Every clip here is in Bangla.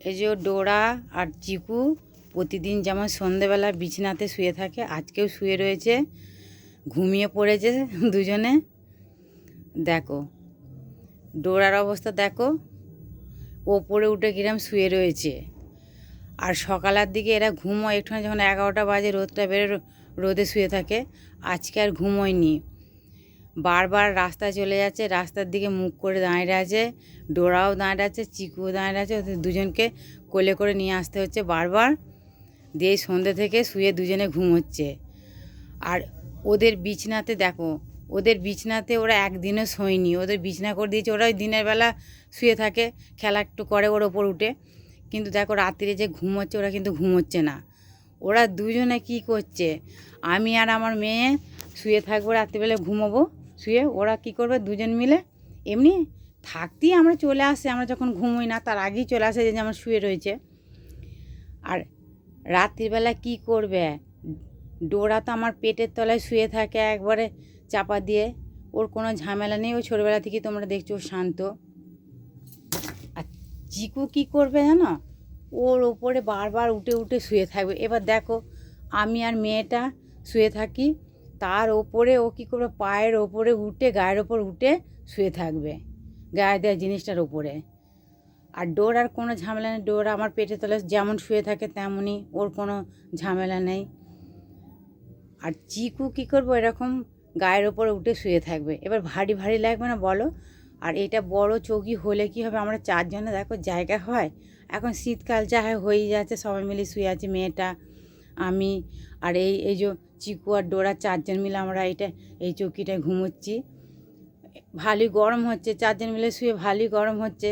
এই যে ডোরা আর চিকু প্রতিদিন যেমন সন্ধেবেলা বিছনাতে শুয়ে থাকে, আজকেও শুয়ে রয়েছে, ঘুমিয়ে পড়েছে দুজনে। দেখো, ডোরার অবস্থা দেখো, ওপরে উঠে কিরম শুয়ে রয়েছে। আর সকালের দিকে এরা ঘুমোয়, একটুখানি যখন এগারোটা বাজে রোদটা বেরো রোদে শুয়ে থাকে। আজকে আর ঘুমোয়নি। বারবার রাস্তায় চলে যাচ্ছে, রাস্তার দিকে মুখ করে দাঁড়িয়ে আছে, ডোরাও দাঁড়িয়ে আছে, চিকুও দাঁড়িয়ে আছে, ওদের দুজনকে কোলে করে নিয়ে আসতে হচ্ছে বারবার। দিয়ে সন্ধ্যে থেকে শুয়ে দুজনে ঘুমোচ্ছে আর ওদের বিছনাতে দেখো, ওদের বিছনাতে ওরা একদিনও শোয়নি, ওদের বিছনা করে দিয়েছে ওরা ওই দিনের বেলা শুয়ে থাকে, খেলা একটু করে ওর ওপর উঠে। কিন্তু দেখো রাত্রিরে যে ঘুমোচ্ছে ওরা কিন্তু ঘুমোচ্ছে না। ওরা দুজনে কি করছে? আমি আর আমার মেয়ে শুয়ে থাকব, রাত্রিবেলা ঘুমোবো। শুয়ে ওরা কি করবে? দুজন মিলে এমনি থাকতেই আমরা চলে আসে। আমরা যখন ঘুমোই না, তার আগেই চলে আসে যে আমার শুয়ে রয়েছে। আর রাত্রিবেলা কি করবে? ডোরা তো আমার পেটের তলায় শুয়ে থাকে একবারে চাপা দিয়ে। ওর কোনো ঝামেলা নেই। ওই ছোটোবেলা থেকে তোমরা দেখছ ও শান্ত। আর চিকু কি করবে জানো? ওর ওপরে বারবার উঠে উঠে শুয়ে থাকবে। এবার দেখো, আমি আর মেয়েটা শুয়ে থাকি। তার ওপরে ও কী করবে? পায়ের ওপরে উঠে, গায়ের ওপর উঠে শুয়ে থাকবে। গায়ে দেওয়া জিনিসটার ওপরে। আর ডোর আর কোনো ঝামেলা নেই। ডোর আমার পেটে তলে যেমন শুয়ে থাকে তেমনই ওর কোনো ঝামেলা নেই। আর চিকু কী করব? এরকম গায়ের ওপরে উঠে শুয়ে থাকবে। এবার ভারী ভারী লাগবে না বলো? আর এটা বড় চৌকি হলে কি হবে? আমরা চারজনে দেখো জায়গা হয়। এখন শীতকাল যা হয় হয়েই যাচ্ছে, সবাই মিলে শুয়ে আছে মেয়েটা। আমি আর এই এই যে চিকু আর ডোরা চারজন মিলে আমরা এটা, এই চৌকিটায় ঘুমোচ্ছি। ভালোই গরম হচ্ছে, চারজন মিলে শুয়ে ভালোই গরম হচ্ছে।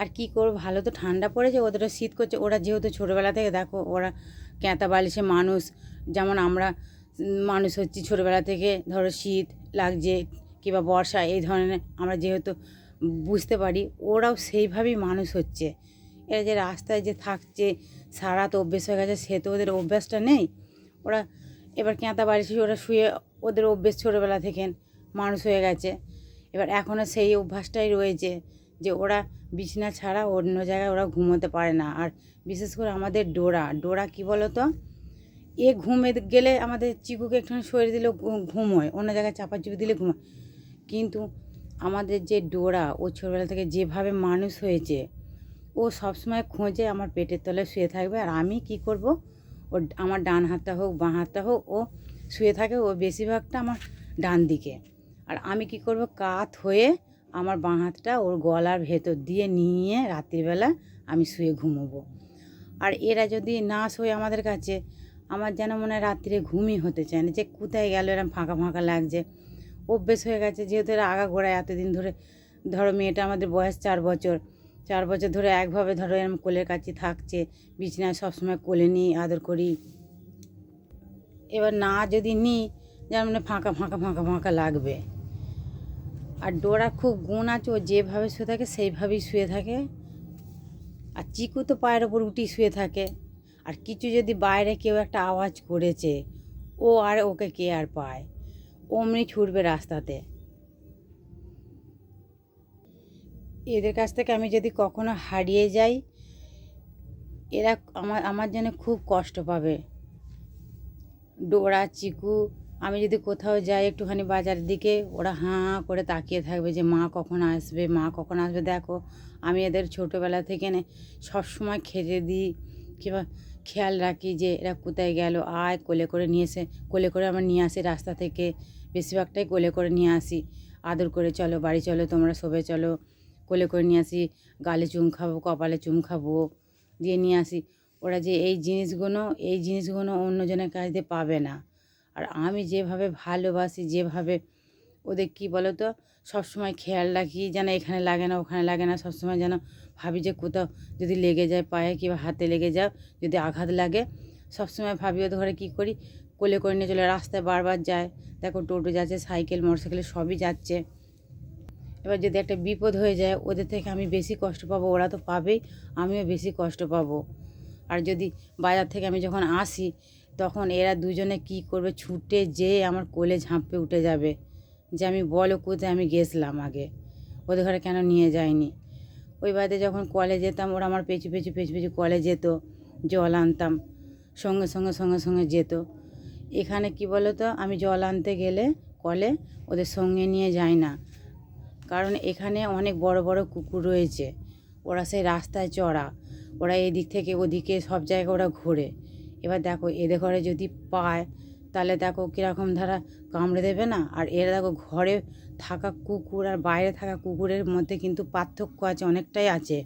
আর কি করব, ভালো তো ঠান্ডা পড়েছে, ওদেরও শীত করছে। ওরা যেহেতু ছোটোবেলা থেকে দেখো, ওরা ক্যাঁতা বালিশে মানুষ। যেমন আমরা, মানুষ হচ্ছি ছোটোবেলা থেকে, ধরো শীত লাগছে কিংবা বর্ষা, এই ধরনের আমরা যেহেতু বুঝতে পারি, ওরাও সেইভাবেই মানুষ হচ্ছে। এরা যে রাস্তায় যে থাকছে, সারা তো অভ্যেস হয়ে গেছে, সে তো ওদের অভ্যাসটা নেই। ওরা এবার ক্যাঁতা বালিশে ওরা শুয়ে ওদের অভ্যেস ছোটোবেলা থেকে মানুষ হয়ে গেছে। এবার এখনও সেই অভ্যাসটাই রয়েছে যে ওরা বিছনা ছাড়া অন্য জায়গায় ওরা ঘুমোতে পারে না। আর বিশেষ করে আমাদের ডোরা ডোরা কি বলো তো এ ঘুমে গেলে আমাদের চিকুকে একটুখানি সরিয়ে দিলেও ঘু- ঘুম হয়, অন্য জায়গায় চাপা চুপি দিলে ঘুমায় কিন্তু আমাদের যে ডোরা, ও ছোটোবেলা থেকে যেভাবে মানুষ হয়েছে ও সবসময় খোঁজে আমার পেটের তলায় শুয়ে থাকবে আর আমি কি করব? ও আমার ডান হাতটা হোক, বাঁ হাতটা হোক, ও শুয়ে থাকে, ও বেশিরভাগটা আমার ডান দিকে। আর আমি কি করব? কাত হয়ে আমার বাঁ হাতটা ওর গলার ভেতর দিয়ে নিয়ে রাত্রিবেলা আমি শুয়ে ঘুমোবো। আর এরা যদি না শোয় আমাদের কাছে, আমার যেন মনে হয় রাত্রিরে ঘুমই হতে চায় না, যে কোথায় গেল, এরম ফাঁকা ফাঁকা লাগছে। অভ্যেস হয়ে গেছে, যেহেতু এরা আগা গোড়ায় এতদিন ধরে, ধরো মেয়েটা আমাদের বয়স চার বছর চার বছর ধরে একভাবে ধরো এরম কোলের কাছে থাকছে, বিছানায় সবসময় কোলে নিই আদর করি। এবার না যদি নিই যার মানে ফাঁকা ফাঁকা ফাঁকা ফাঁকা লাগবে। আর ডোরা খুব গুণ আছে, ও যেভাবে শুয়ে থাকে, সেইভাবেই শুয়ে থাকে। আর চিকু তো পায়ের ওপর উঠি শুয়ে থাকে। আর কিছু যদি বাইরে কেউ একটা আওয়াজ করেছে, ও আর ওকে কে আর পায়। অমনি ছুটবে রাস্তাতে। এদের কাছ থেকে আমি যদি কখনো হারিয়ে যাই, এরা আমার আমার জন্য খুব কষ্ট পাবে। ডোরা, চিকু, আমি যদি কোথাও যাই একটুখানি বাজারের দিকে, ওরা হাঁ হাঁ করে তাকিয়ে থাকবে যে, মা কখন আসবে? মা কখন আসবে? দেখো, আমি এদের ছোটোবেলা থেকে নে, সবসময় খেতে দিই, কিংবা খেয়াল রাখি যে, এরা কোথায় গেল? আয়, কোলে করে নিয়ে এসে, কোলে করে আমরা নিয়ে আসি রাস্তা থেকে। বেশিরভাগটাই কোলে করে নিয়ে আসি। আদর করে চলো, বাড়ি চলো, তোমরা শোবে চলো। কোলে করে নিয়ে আসি, গালে চুম খাব, কপালে চুম খাব, দিয়ে নিয়ে আসি। ওরা যে এই জিনিসগুলো এই জিনিসগুলো অন্যজনের কাছ দিয়ে পাবে না। আর আমি যেভাবে ভালোবাসি, যেভাবে ওদের কী বলো তো সবসময় খেয়াল রাখি যেন এখানে লাগে না, ওখানে লাগে না, সবসময় যেন ভাবি যে কোথাও যদি লেগে যায় পায়ে কিংবা হাতে লেগে যায় যদি আঘাত লাগে, সবসময় ভাবি ওদের ঘরে কী করি, কোলে করে নিয়ে চলে, রাস্তায় বারবার যায়। দেখো টোটো যাচ্ছে, সাইকেল, মোটরসাইকেল, সবই যাচ্ছে। এবার যদি একটা বিপদ হয়ে যায়, ওদের থেকে আমি বেশি কষ্ট পাবো, ওরা তো পাবেই, আমিও বেশি কষ্ট পাবো। আর যদি বাজার থেকে আমি যখন আসি, তখন এরা দুজনে কি করবে, ছুটে যেয়ে আমার কোলে ঝাঁপে উঠে যাবে যে আমি বলো কোথায় আমি গেছিলাম আগে, ওদের ঘরে কেন নিয়ে যায়নি ওই বাদে যখন কলে যেতাম, ওরা আমার পেছু পেছু পেছু পেছু কলে যেত, জল আনতাম, সঙ্গে সঙ্গে সঙ্গে সঙ্গে যেত। এখানে কি বলো তো আমি জল আনতে গেলে কলে ওদের সঙ্গে নিয়ে যাই না। কারণ এখানে অনেক বড় বড় কুকুর রয়েছে। ওরা সেই রাস্তায় চড়া। ওরা এদিক থেকে ওদিকে সব জায়গায় ওরা ঘোরে। এবার দেখো, এদের ঘরে যদি পায়, তাহলে দেখো কীরকম ধারা কামড়ে দেবে না? আর এরা দেখো ঘরে থাকা কুকুর আর বাইরে থাকা কুকুরের মধ্যে কিন্তু পার্থক্য আছে, অনেকটাই আছে।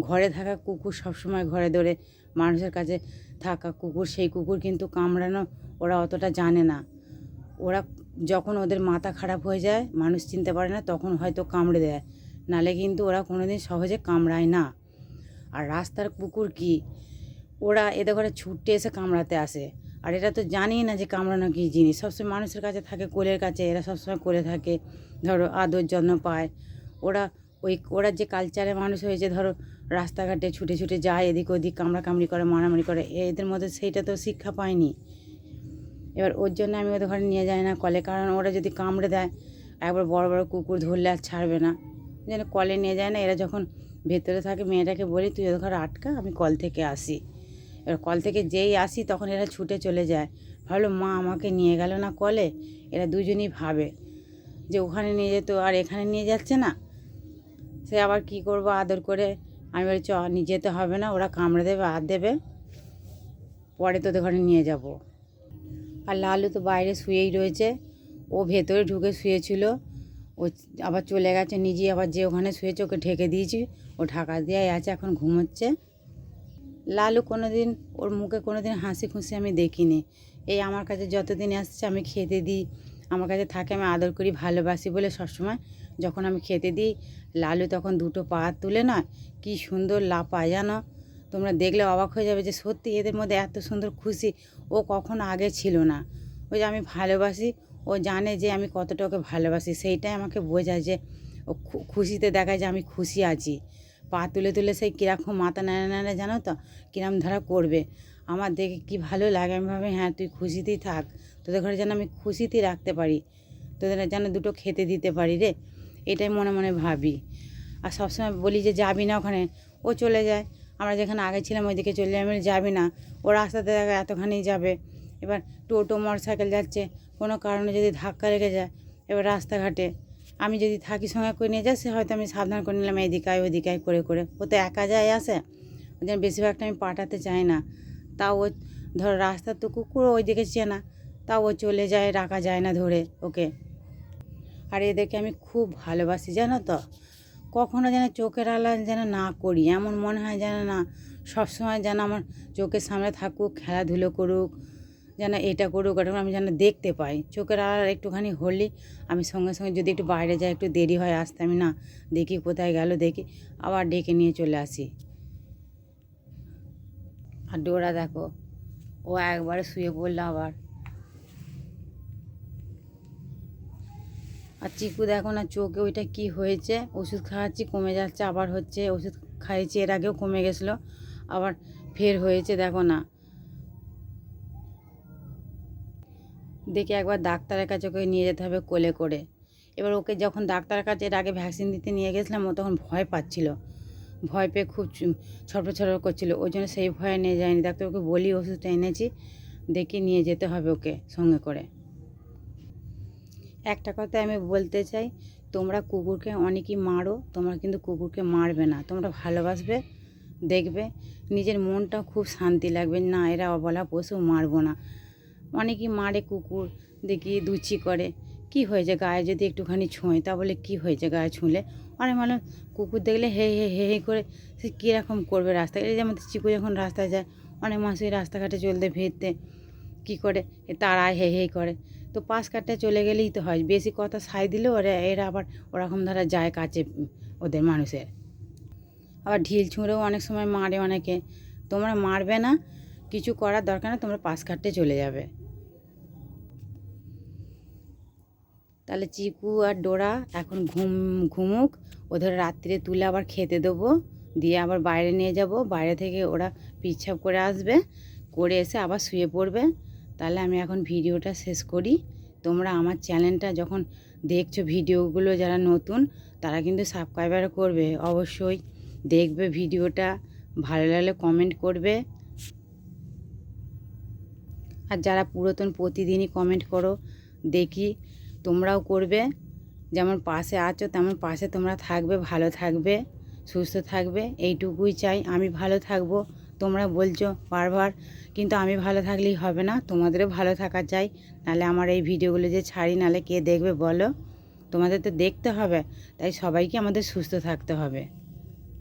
ঘরে থাকা কুকুর সবসময় ঘরে ধরে মানুষের কাছে থাকা কুকুর, সেই কুকুর কিন্তু কামড়ানো ওরা অতটা জানে না। ওরা যখন ওদের মাথা খারাপ হয়ে যায়, মানুষ চিনতে পারে না, তখন হয়তো কামড়ে দেয়। নালে কিন্তু ওরা কোনোদিন সহজে কামড়ায় না। আর রাস্তার কুকুর কি? ওরা এদের ঘরে ছুটে এসে কামড়াতে আসে। আর এটা তো জানি না যে কামড়ানো কী জিনিস। সবসময় মানুষের কাছে থাকে, কোলের কাছে। এরা সবসময় কোলে থাকে, ধরো আদর যত্ন পায়। ওরা ওই, ওরা যে কালচারে মানুষ হয়েছে, ধরো রাস্তাঘাটে ছুটে ছুটে যায়, এদিক ওদিক কামড়া কামড়ি করে, মারামারি করে, এদের মধ্যে সেইটা তো শিক্ষা পায়নি। এবার ওর জন্য আমি ওদের ঘরে নিয়ে যাই না কলে, কারণ ওরা যদি কামড়ে দেয়, একবার বড় বড় কুকুর ধরলে আর ছাড়বে না। যেন কলে নিয়ে যায় না, এরা যখন ভেতরে থাকে, মেয়েটাকে বলি, তুই ওদের ঘরে আটকা, আমি কল থেকে আসি। এবার কল থেকে যেই আসি, তখন এরা ছুটে চলে যায়। ভাবলো, মা আমাকে নিয়ে গেল না কলে? এরা দুজনই ভাবে যে ওখানে নিয়ে যেত, আর এখানে নিয়ে যাচ্ছে না। সে আবার কি করব, আদর করে আমি বলি, চ, নিয়ে যেতে হবে না, ওরা কামড়ে দেবে, আর দেবে, পরে তোদের ঘরে নিয়ে যাব। আর লালু তো বাইরে শুয়েই রয়েছে। ও ভেতরে ঢুকে শুয়েছিল। ও আবার চলে গেছে, নিজে আবার যে ওখানে শুয়েছে ওকে ঢেকে দিয়েছি। ও ঢাকা দেওয়াই আছে, এখন ঘুমোচ্ছে। লালু কোনো দিন ওর মুখে কোনো দিন হাসি খুশি আমি দেখিনি। এই আমার কাছে যতদিন আসছে আমি খেতে দিই। আমার কাছে থাকে আমি আদর করি, ভালোবাসি বলে সবসময় যখন আমি খেতে দিই, লালু তখন দুটো পা তুলে না, কি সুন্দর লাপায় জানো? তোমরা দেখলে অবাক হয়ে যাবে যে সত্যি এদের মধ্যে এত সুন্দর খুশি ও কখনো আগে ছিল না। ওই যে আমি ভালোবাসি, ও জানে যে আমি কতটা ওকে ভালোবাসি, সেইটাই আমাকে বোঝায় যে ও খুশিতে দেখায় যে আমি খুশি আছি। পা তুলে তুলে সেই কীরকম মাথা নাড়া নাড়া, জানো তো? কিরম ধারা করবে। আমার দেখে কি ভালো লাগে, আমি ভাবি হ্যাঁ তুই খুশিতেই থাক। তোদের ঘরে যেন আমি খুশিতেই রাখতে পারি। তোদের যেন দুটো খেতে দিতে পারি রে। এটাই মনে মনে ভাবি। আর সবসময় বলি যে, যাবি না ওখানে? ও চলে যায়। আমরা যেখানে আগে ছিলাম, ওইদিকে চলে আমি যাবি না। ও রাস্তাতে দেখা এতখানি যাবে। এবার টোটো মোটর সাইকেল যাচ্ছে। কোনো কারণে যদি ধাক্কা লেগে যায়, এবার রাস্তাঘাটে। আমি যদি থাকি, সঙ্গে করে নিয়ে যাই সে হয়তো আমি সাবধান করে নিলাম এদিকে আয় ওদিকে আয়, করে করে। ও তো একা যায় আসে। ওই জন্য বেশিরভাগটা আমি পাঠাতে চাই না। তাও ও, ধর রাস্তার তো কুকুর ওইদিকে চেনা তাও ও চলে যায়, রাখা যায় না ধরে ওকে। আর এদেরকে আমি খুব ভালোবাসি, জানো তো? কখনো যেন চোখের আলা যেন না করি, এমন মনে হয় যেন না। সবসময় যেন আমার চোখের সামনে থাকুক, খেলাধুলো করুক, যেন এটা করুক ওটা আমি যেন দেখতে পাই। চোখের আড়াল একটুখানি হলেই আমি সঙ্গে সঙ্গে যদি একটু বাইরে যাই, একটু দেরি হয় আসতে, আমি না দেখি কোথায় গেল, দেখি আবার ডেকে নিয়ে চলে আসি। আর ডোরা দেখো, ও একবারে শুয়ে পড়ল আবার। আর চিকু দেখো না চোখে ওইটা কি হয়েছে? ওষুধ খাওয়াচ্ছি, কমে যাচ্ছে, আবার হচ্ছে ওষুধ খাইয়েছি, এর আগেও কমে গেছিল, আবার ফের হয়েছে, দেখো না। দেখে একবার ডাক্তারের কাছে ওকে নিয়ে যেতে হবে কোলে করে। এবার ওকে যখন ডাক্তারের কাছে এর আগে ভ্যাকসিন দিতে নিয়ে গেছিলাম, ও তখন ভয় পাচ্ছিল। ভয় পেয়ে খুব ছটফট ছটফট করছিল। ওই জন্য সেই ভয়ে নিয়ে যায়নি। ডাক্তার ওকে বলি, ওষুধটা এনেছি, দেখে নিয়ে যেতে হবে ওকে সঙ্গে করে। একটা কথা আমি বলতে চাই, তোমরা কুকুরকে অনেকই মারো, তোমরা কিন্তু কুকুরকে মারবে না, তোমরা ভালোবাসবে, দেখবে, নিজের মনটা খুব শান্তি লাগবে, না এরা অবলা পশু, মারবো না। অনেকেই মারে কুকুর, দেখি দুচি করে, কি হয়েছে গায়ে যদি একটুখানি ছোঁয় তা বলে কি হয়েছে গায়ে ছুঁলে? অনেক মানুষ কুকুর দেখলে হে হে হে হে করে সে কীরকম করবে রাস্তায়? এই যেমন চিকু যখন রাস্তায় যায়, অনেক মানুষই রাস্তাঘাটে চলতে, ফিরতে, কী করে? তাড়ায় হে হে করে। তো পাশ কাটটা চলে গেলেই তো হয়। বেশি কথা সাই দিলে ওরা, এরা আবার ওরকম ধারা যায় কাছে ওদের মানুষের। আবার ঢিল ছুঁড়েও অনেক সময় মারে অনেকে। তোমরা মারবে না, কিছু করার দরকার না তোমরা পাশ কাটতে চলে যাবে। তাহলে চিকু আর ডোরা এখন ঘুম, ঘুমুক, ওদের রাত্রিরে তুলে আবার খেতে দেবো। দিয়ে আবার বাইরে নিয়ে যাব। বাইরে থেকে ওরা পিচ্ছাপ করে আসবে, করে এসে আবার শুয়ে পড়বে। তাহলে আমি এখন ভিডিওটা শেষ করি। তোমরা আমার চ্যানেলটা যখন দেখছ ভিডিওগুলো যারা নতুন, তারা কিন্তু সাবস্ক্রাইবার করবে। অবশ্যই দেখবে ভিডিওটা, ভালো লাগলে কমেন্ট করবে। আর যারা পুরাতন প্রতিদিনই কমেন্ট করো, দেখি তোমরাও করবে। যেমন পাশে আছো, তেমন পাশে তোমরা থাকবে, ভালো থাকবে, সুস্থ থাকবে। এইটুকুই চাই, আমি ভালো থাকব। তোমরা বলছো বারবার, কিন্তু আমি ভালো থাকলেই হবে না, তোমাদেরও ভালো থাকা চাই নালে আমার এই ভিডিওগুলো যে ছাড়ি নালে কে দেখবে বলো? তোমাদের তো দেখতে হবে, তাই সবাইকে আমাদের সুস্থ থাকতে হবে।